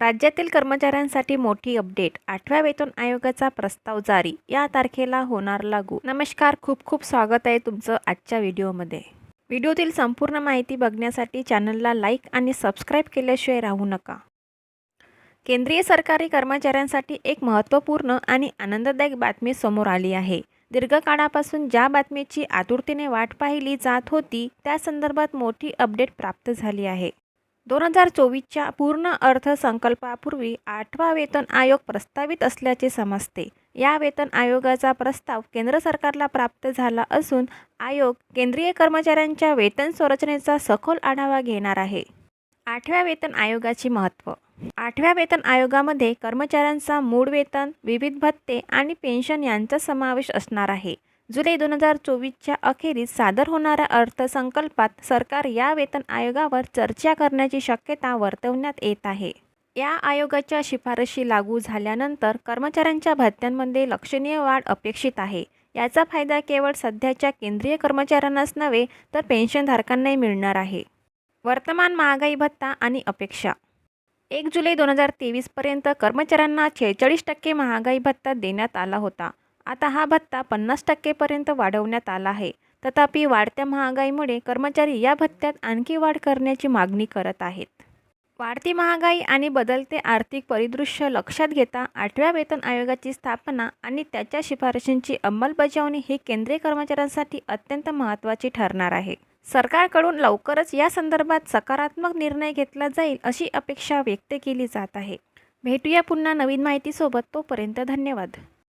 राज्यातील कर्मचाऱ्यांसाठी मोठी अपडेट. आठव्या वेतन आयोगाचा प्रस्ताव जारी. या तारखेला होणार लागू. नमस्कार खूप खूप स्वागत आहे तुमचं आजच्या व्हिडिओमध्ये. व्हिडिओतील संपूर्ण माहिती बघण्यासाठी चॅनलला लाईक आणि सबस्क्राईब केल्याशिवाय राहू नका. केंद्रीय सरकारी कर्मचाऱ्यांसाठी एक महत्त्वपूर्ण आणि आनंददायक बातमी समोर आली आहे. दीर्घकाळापासून ज्या बातमीची आतुरतेने वाट पाहिली जात होती त्या संदर्भात मोठी अपडेट प्राप्त झाली आहे. दोन हजार चोवीसच्या पूर्ण अर्थसंकल्पापूर्वी आठवा वेतन आयोग प्रस्तावित असल्याचे समजते. या वेतन आयोगाचा प्रस्ताव केंद्र सरकारला प्राप्त झाला असून आयोग केंद्रीय कर्मचाऱ्यांच्या वेतन संरचनेचा सखोल आढावा घेणार आहे. आठव्या वेतन आयोगाचे महत्त्व. आठव्या वेतन आयोगामध्ये कर्मचाऱ्यांचा मूळ वेतन विविध भत्ते आणि पेन्शन यांचा समावेश असणार आहे. जुलै दोन हजार चोवीसच्या अखेरीस सादर होणाऱ्या अर्थसंकल्पात सरकार या वेतन आयोगावर चर्चा करण्याची शक्यता वर्तवण्यात येत आहे. या आयोगाच्या शिफारशी लागू झाल्यानंतर कर्मचाऱ्यांच्या भत्त्यांमध्ये लक्षणीय वाढ अपेक्षित आहे. याचा फायदा केवळ सध्याच्या केंद्रीय कर्मचाऱ्यांनाच नव्हे तर पेन्शनधारकांनाही मिळणार आहे. वर्तमान महागाई भत्ता आणि अपेक्षा. एक जुलै दोन हजार तेवीसपर्यंत कर्मचाऱ्यांना छेचाळीस टक्के महागाई भत्ता देण्यात आला होता. आता हा भत्ता पन्नास टक्केपर्यंत वाढवण्यात आला आहे. तथापि वाढत्या महागाईमुळे कर्मचारी या भत्त्यात आणखी वाढ करण्याची मागणी करत आहेत. वाढती महागाई आणि बदलते आर्थिक परिदृश्य लक्षात घेता आठव्या वेतन आयोगाची स्थापना आणि त्याच्या शिफारशींची अंमलबजावणी ही केंद्रीय कर्मचाऱ्यांसाठी अत्यंत महत्त्वाची ठरणार आहे. सरकारकडून लवकरच या संदर्भात सकारात्मक निर्णय घेतला जाईल अशी अपेक्षा व्यक्त केली जात आहे. भेटूया पुन्हा नवीन माहितीसोबत. तोपर्यंत धन्यवाद.